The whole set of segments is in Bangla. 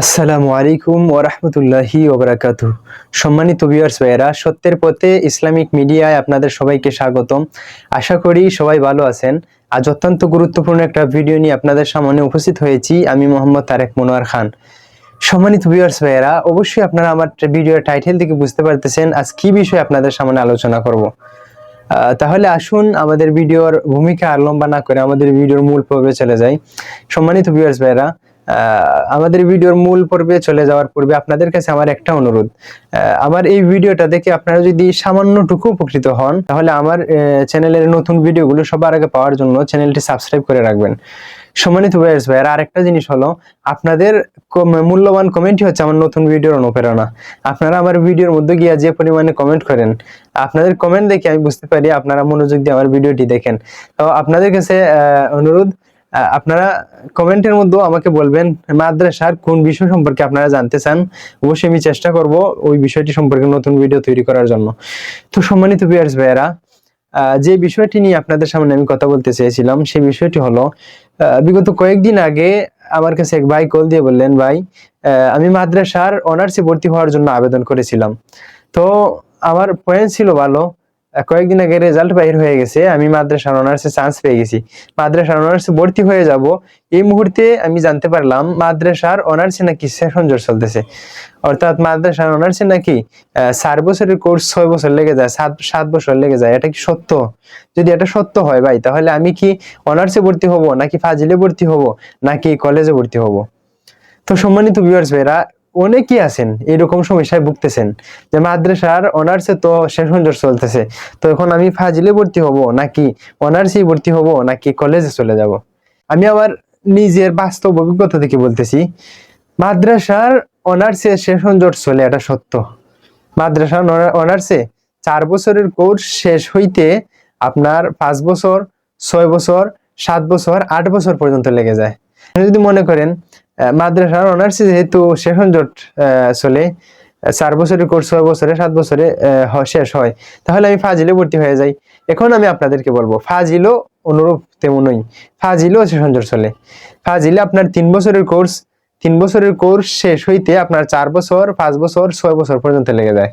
আসসালামু আলাইকুম ওরহমতুল্লাহি ওবরাকাতু সম্মানিত ভিউয়ার্স ভাইয়েরা, সত্যের পথে ইসলামিক মিডিয়ায় আপনাদের সবাইকে স্বাগতম। আশা করি সবাই ভালো আছেন। আজ অত্যন্ত গুরুত্বপূর্ণ একটা ভিডিও নিয়ে আপনাদের সামনে উপস্থিত হয়েছি। আমি মোহাম্মদ তারেক মনোয়ার খান। সম্মানিত ভিউয়ার্স ভাইয়েরা, অবশ্যই আপনারা আমার ভিডিওর টাইটেল থেকে বুঝতে পারতেছেন আজ কি বিষয়ে আপনাদের সামনে আলোচনা করব। তাহলে আসুন আমাদের ভিডিওর ভূমিকা আর লম্বা না করে আমাদের ভিডিওর মূল পর্বে চলে যাই। সম্মানিত ভিউয়ার্স ভাইয়েরা আমাদের ভিডিওর মূল পর্বে চলে যাওয়ার পূর্বে আপনাদের কাছে আমার একটা অনুরোধ। আমার এই ভিডিওটা দেখে আপনারা যদি সামান্যটুকু উপকৃত হন, তাহলে আমার চ্যানেলের নতুন ভিডিওগুলো সবার আগে পাওয়ার জন্য চ্যানেলটি সাবস্ক্রাইব করে রাখবেন। সম্মানিত ভাইয়ার্স ভাইয়ার আরেকটা জিনিস হলো, আপনাদের মূল্যবান কমেন্টই হচ্ছে আমার নতুন ভিডিওর অনুপ্রেরণা। আপনারা আমার ভিডিওর মধ্যে গিয়ে যে পরিমাণে কমেন্ট করেন, আপনাদের কমেন্ট দেখে আমি বুঝতে পারি আপনারা মনোযোগ দিয়ে আমার ভিডিওটি দেখেন। তো আপনাদের কাছে অনুরোধ আপনারা কমেন্টের মধ্যেও আমাকে বলবেন, মাদ্রাসার কোন বিষয় সম্পর্কে আপনারা জানতে চান, অবশ্যই আমি চেষ্টা করব ওই বিষয়টি সম্পর্কে নতুন ভিডিও তৈরি করার জন্য। তো সম্মানিত বিয়ার্স ভাইয়েরা যে বিষয়টি নিয়ে আপনাদের সামনে আমি কথা বলতে চেয়েছিলাম, সেই বিষয়টি হলো বিগত কয়েকদিন আগে আমার কাছে এক ভাই কল দিয়ে বললেন, ভাই আমি মাদ্রাসার অনার্সে ভর্তি হওয়ার জন্য আবেদন করেছিলাম। তো আমার পয়েন্ট ছিল ভালো কয়েকদিন আগে রেজাল্ট বাইর হয়ে গেছে, আমি মাদ্রাসার অনার্সে চান্স পেয়ে গেছি। মাদ্রাসার অনার্সে ভর্তি হয়ে যাব, এই মুহূর্তে আমি জানতে পারলাম মাদ্রাসার অনার্সে নাকি সেশন জোর চলতেছে। অর্থাৎ মাদ্রাসার অনার্সে নাকি চার বছরের কোর্স ছয় বছর লেগে যায়, সাত সাত বছর লেগে যায়, এটা কি সত্য? যদি এটা সত্য হয় ভাই, তাহলে আমি কি অনার্সে ভর্তি হব, নাকি ফাজিলে ভর্তি হব, নাকি কলেজে ভর্তি হব? তো সম্মানিত ভিউয়ার্স ভাইরা অনেকেই আছেন, এরকম সমস্যায় ভুগতেছেন যে মাদ্রাসার অনার্সে তো সেশন জোর চলতেছে। তো এখন আমি ফাজিলে ভর্তি হব নাকি অনার্সেই ভর্তি হব নাকি কলেজে চলে যাব? আমি আমার নিজের বাস্তব অভিজ্ঞতা থেকে বলতেছি, মাদ্রাসার অনার্সে সেশন জোট চলে এটা সত্য। মাদ্রাসার অনার্সে চার বছরের কোর্স শেষ হইতে আপনার পাঁচ বছর, ছয় বছর, সাত বছর, আট বছর পর্যন্ত লেগে যায়। আপনি যদি মনে করেন মাদ্রাসার অনার্সে যেহেতু সেশন জোট চলে চার বছরের কোর্স ছয় বছরে, সাত বছরে শেষ হয়। তাহলে আমি ফাজিলে ভর্তি হয়ে যাই। এখন আমি আপনাদেরকে বলব, ফাজিলও অনুরূপ তেমনই, ফাজিলও সেশন জোট চলে। ফাজিলে আপনার তিন বছরের কোর্স তিন বছরের কোর্স শেষ হইতে আপনার চার বছর, পাঁচ বছর, ছয় বছর পর্যন্ত লেগে যায়।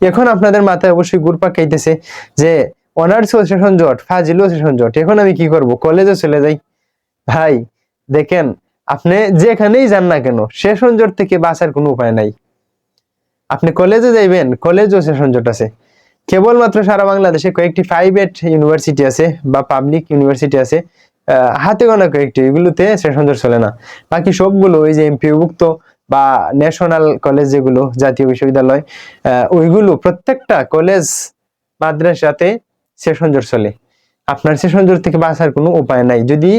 এখন আপনাদের মাথায় অবশ্যই ঘুরপাক খাইতেছে যে, অনার্স ও সেশন জট ফাজিল ও সেশন জট, এখন আমি কি করব? কলেজে চলে যাই। ভাই, দেখেন আপনি যেখানেই যান না কেন সেশন জট থেকে বাঁচার কোনো উপায় নাই। আপনি কলেজে যাইবেন কলেজও সেশন জট আছে। কেবলমাত্র সারা বাংলাদেশে কয়েকটি প্রাইভেট ইউনিভার্সিটি আছে বা পাবলিক ইউনিভার্সিটি আছে হাতে গোনা কয়েকটি, এগুলোতে সেশন জট চলে না। বাকি সবগুলো ওই যে এমপিভুক্ত বা ন্যাশনাল কলেজ যেগুলো, জাতীয় বিশ্ববিদ্যালয় ওইগুলো প্রত্যেকটা কলেজ মাদ্রাসাতে সেশন জোর চলে। আপনার সেশন জোর থেকে বাঁচার কোনো উপায় নাই। যদি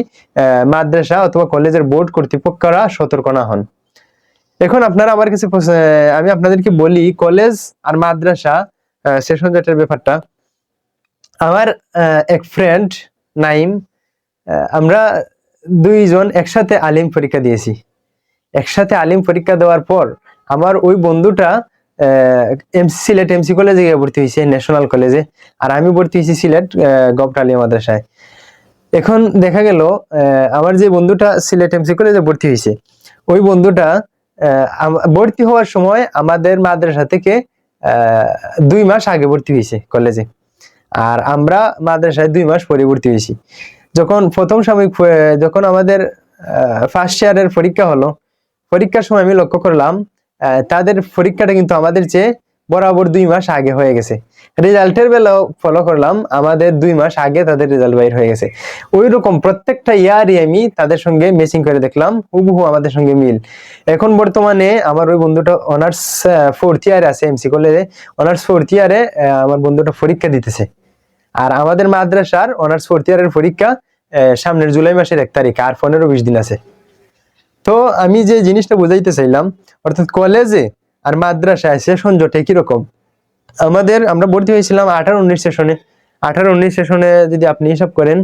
মাদ্রাসা অথবা কলেজের বোর্ড কর্তৃপক্ষরা সতর্ক না হন। এখন আপনারা আমার কাছে আমি আপনাদেরকে বলি, কলেজ আর মাদ্রাসা সেশন জটের ব্যাপারটা। আমার এক ফ্রেন্ড নাইম আমরা দুইজন একসাথে আলিম পরীক্ষা দিয়েছি। একসাথে আলিম পরীক্ষা দেওয়ার পর আমার ওই বন্ধুটা এমসি সিলেট এমসি কলেজে গিয়ে ভর্তি হয়েছে ন্যাশনাল কলেজে আর আমি ভর্তি হয়েছি সিলেট গভট আলিয়া মাদ্রাসায়। এখন দেখা গেল আমার যে বন্ধুটা সিলেট এমসি কলেজে ভর্তি হয়েছে, ওই বন্ধুটা ভর্তি হওয়ার সময় আমাদের মাদ্রাসা থেকে দুই মাস আগে ভর্তি হয়েছে কলেজে আর আমরা মাদ্রাসায় দুই মাস পরে ভর্তি হয়েছি। যখন প্রথম সাময়িক যখন আমাদের ফার্স্ট ইয়ারের পরীক্ষা হলো, পরীক্ষার সময় আমি লক্ষ্য করলাম তাদের পরীক্ষাটা কিন্তু আমাদের চেয়ে বরাবর দুই মাস আগে হয়ে গেছে। রেজাল্টের বেলাও ফলো করলাম, আমাদের দুই মাস আগে তাদের রেজাল্ট বাইর হয়ে গেছে। ওই রকম প্রত্যেকটা ইয়ারই আমি তাদের সঙ্গে মেচিং করে দেখলাম, হুবহু আমাদের সঙ্গে মিল। এখন বর্তমানে আমার ওই বন্ধুটা অনার্স ফোর্থ ইয়ারে আছে এমসি কলেজে অনার্স ফোর্থ ইয়ারে আমার বন্ধুটা পরীক্ষা দিতেছে। আর আমাদের মাদ্রাসার অনার্স ফোর্থ ইয়ারের পরীক্ষা সামনের জুলাই মাসের এক তারিখ, আর পনেরো বিশ দিন আছে। তো আমি যে জিনিসটা বুঝাইতে চাইলাম, অর্থাৎ কলেজে আর মাদ্রাসায় সেশন জোটে কীরকম? আমাদের, আমরা ভর্তি হয়েছিলাম আঠারো উনিশ সেশনে আঠারো উনিশ সেশনে যদি আপনি হিসাব করেন,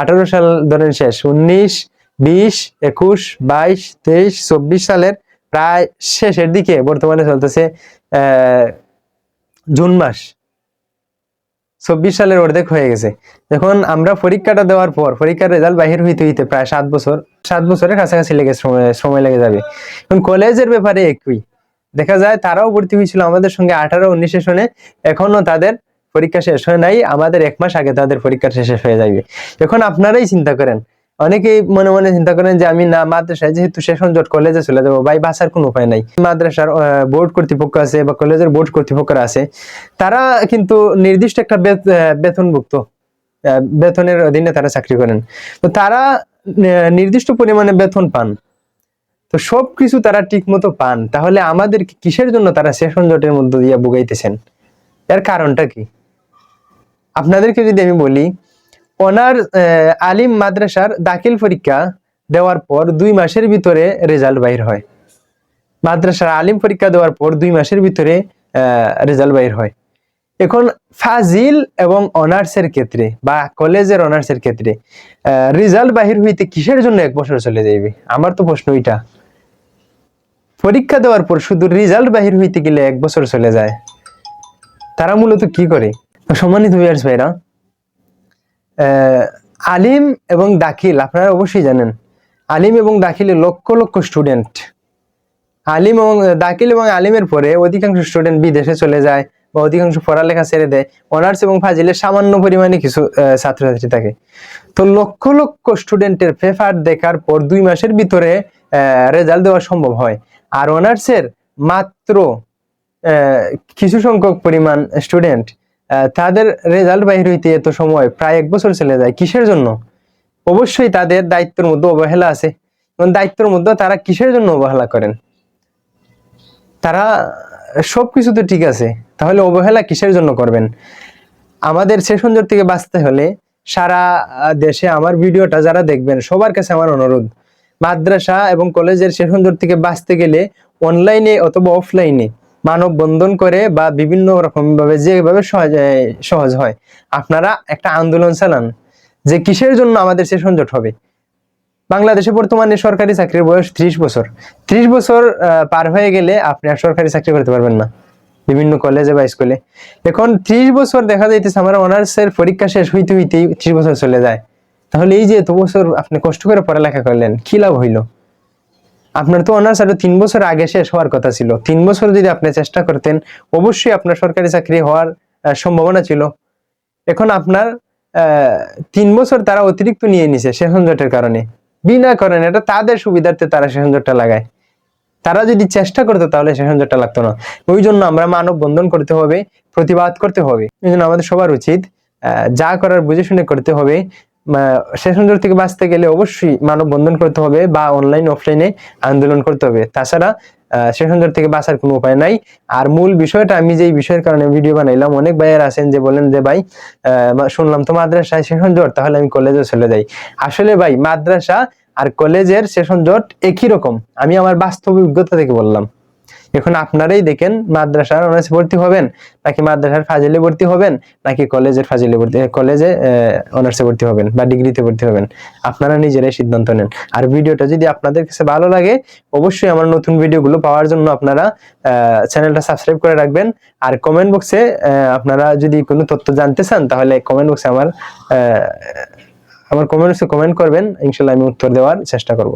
আঠারো সাল ধরেন শেষ, উনিশ, বিশ, একুশ, বাইশ, তেইশ, চব্বিশ সালের প্রায় শেষের দিকে বর্তমানে চলতেছে জুন মাস। চব্বিশ সালের অর্ধেক হয়ে গেছে। এখন আমরা পরীক্ষাটা দেওয়ার পর, পরীক্ষার রেজাল্ট বাহির হইতে হইতে প্রায় সাত বছর, সাত বছরের কাছাকাছি লেগে সময় লেগে যাবে। এখন কলেজের ব্যাপারে একই। দেখা যায় তারাও ভর্তি হয়েছিল আমাদের সঙ্গে আঠারো, উনিশ সেশনে এখনও তাদের পরীক্ষা শেষ হয় নাই। আমাদের এক মাস আগে তাদের পরীক্ষা শেষ হয়ে যাবে। এখন আপনারাই চিন্তা করেন অনেকেই মনে মনে চিন্তা করেন যে আমি না মাদ্রাসায় যেহেতু সেশন জট কলেজে চলে যাব, ভাই বাসার কোনো উপায় নাই। মাদ্রাসার বোর্ড কর্তৃপক্ষ আছে বা কলেজের বোর্ড কর্তৃপক্ষ আছে, তারা কিন্তু নির্দিষ্ট একটা বেতনভুক্ত বেতনের অধীনে তারা চাকরি করেন। তো তারা নির্দিষ্ট পরিমাণে বেতন পান। তো সব কিছু তারা ঠিক মতো পান। তাহলে আমাদের কিসের জন্য তারা সেশন জটের মধ্যে দিয়ে বুগাইতেছেন এর কারণটা কি? আপনাদেরকে যদি আমি বলি ওনার আলিম মাদ্রাসার দাখিল পরীক্ষা দেওয়ার পর দুই মাসের ভিতরে রেজাল্ট বাইর হয়। মাদ্রাসার আলিম পরীক্ষা দেওয়ার পর দুই মাসের ভিতরে রেজাল্ট বাইর হয়। এখন ফাজিল এবং অনার্সের ক্ষেত্রে বা কলেজের অনার্সের ক্ষেত্রে রেজাল্ট বাহির হইতে কিসের জন্য এক বছর চলে যাইবে? আমার তো প্রশ্ন ওইটা পরীক্ষা দেওয়ার পর শুধু রেজাল্ট বাহির হইতে গেলে এক বছর চলে যায়। তারা মূলত কি করে? সম্মানিত ভিউয়ার্স ভাইরা আলিম এবং দাখিল, আপনারা অবশ্যই জানেন। আলিম এবং দাখিলে লক্ষ লক্ষ স্টুডেন্ট আলিম এবং, দাখিল এবং আলিমের পরে অধিকাংশ স্টুডেন্ট বিদেশে চলে যায় বা অধিকাংশ পড়ালেখা ছেড়ে দেয়। অনার্স এবং ফাজিলে সামান্য পরিমাণে কিছু ছাত্রছাত্রী থাকে। তো লক্ষ লক্ষ স্টুডেন্টের পেপার দেখার পর দুই মাসের ভিতরে রেজাল্ট দেওয়া সম্ভব হয়। আর অনার্সের মাত্র কিছু সংখ্যক পরিমাণ স্টুডেন্ট তাদের রেজাল্ট বাহির হইতে এত সময়, প্রায় এক বছর চলে যায়। কিসের জন্য? অবশ্যই তাদের দায়িত্বের মধ্যে অবহেলা আছে। এবং দায়িত্বের মধ্যে তারা কিসের জন্য অবহেলা করেন? তারা সবকিছু তো ঠিক আছে। তাহলে অবহেলা কিসের জন্য করবেন? আমাদের সেশন জোট থেকে বাঁচতে হলে সারা দেশে আমার ভিডিওটা যারা দেখবেন, সবার কাছে আমার অনুরোধ। মাদ্রাসা এবং কলেজের সেশন জোট থেকে বাঁচতে গেলে অনলাইনে অথবা অফলাইনে মানব বন্ধন করে বা বিভিন্ন রকম ভাবে যেভাবে সহজ সহজ হয়, আপনারা একটা আন্দোলন চালান, যে কিসের জন্য আমাদের সেশন জোট হবে? বাংলাদেশে বর্তমানে সরকারি চাকরির বয়স ত্রিশ বছর। ত্রিশ বছর পার হয়ে গেলে আপনি আর সরকারি চাকরি করতে পারবেন না, বিভিন্ন কলেজে বা স্কুলে। এখন ত্রিশ বছর দেখা যাইতেছে আমার অনার্সের পরীক্ষা শেষ হইতে হইতেই ত্রিশ বছর চলে যায়। তাহলে এই যে এত বছর আপনি কষ্ট করে পড়ালেখা করলেন, কি লাভ হইল? আপনার তো অনার্স আরও তিন বছর আগে শেষ হওয়ার কথা ছিল। তিন বছর যদি আপনি চেষ্টা করতেন, অবশ্যই আপনার সরকারি চাকরি হওয়ার সম্ভাবনা ছিল। এখন আপনার তিন বছর তারা অতিরিক্ত নিয়ে নিছে সেশন জটের কারণে। বিনা কারণে এটা তাদের সুবিধার্থে তারা সেশন জটটা লাগায়। তারা যদি চেষ্টা করতো তাহলে সেশন জটটা লাগতো না। ওই জন্য আমরা মানব বন্ধন করতে হবে, প্রতিবাদ করতে হবে। এই জন্য আমাদের সবার উচিত যা করার বুঝে শুনে করতে হবে। জট থেকে বাঁচতে গেলে অবশ্যই মানব বন্ধন করতে হবে বা অনলাইন অফলাইনে আন্দোলন করতে হবে। তাছাড়া জট থেকে বাঁচার কোনো উপায় নাই। আর মূল বিষয়টা আমি যেই বিষয়ের কারণে ভিডিও বানাইলাম, অনেক ভাইয়ের আছেন যে বলেন যে, ভাই শুনলাম তো মাদ্রাসায় জট তাহলে আমি কলেজে চলে যাই। আসলে ভাই, মাদ্রাসা আর কলেজের সেশন জট একই রকম। আমি আমার বাস্তব অভিজ্ঞতা থেকে বললাম। এখন আপনারাই দেখেন মাদ্রাসার অনার্সে ভর্তি হবেন, নাকি মাদ্রাসার ফাজিলে ভর্তি হবেন, নাকি কলেজের ফাজিলে ভর্তি কলেজে অনার্সে ভর্তি হবেন বা ডিগ্রিতে ভর্তি হবেন। আপনারা নিজেরাই সিদ্ধান্ত নেন। আর ভিডিওটা যদি আপনাদের কাছে ভালো লাগে, অবশ্যই আমার নতুন ভিডিওগুলো পাওয়ার জন্য আপনারা চ্যানেলটা সাবস্ক্রাইব করে রাখবেন। আর কমেন্ট বক্সে আপনারা যদি কোনো তথ্য জানতে চান, তাহলে কমেন্ট বক্সে আমার আমার কমেন্ট বক্সে কমেন্ট করবেন। ইনশাল্লাহ আমি উত্তর দেওয়ার চেষ্টা করব।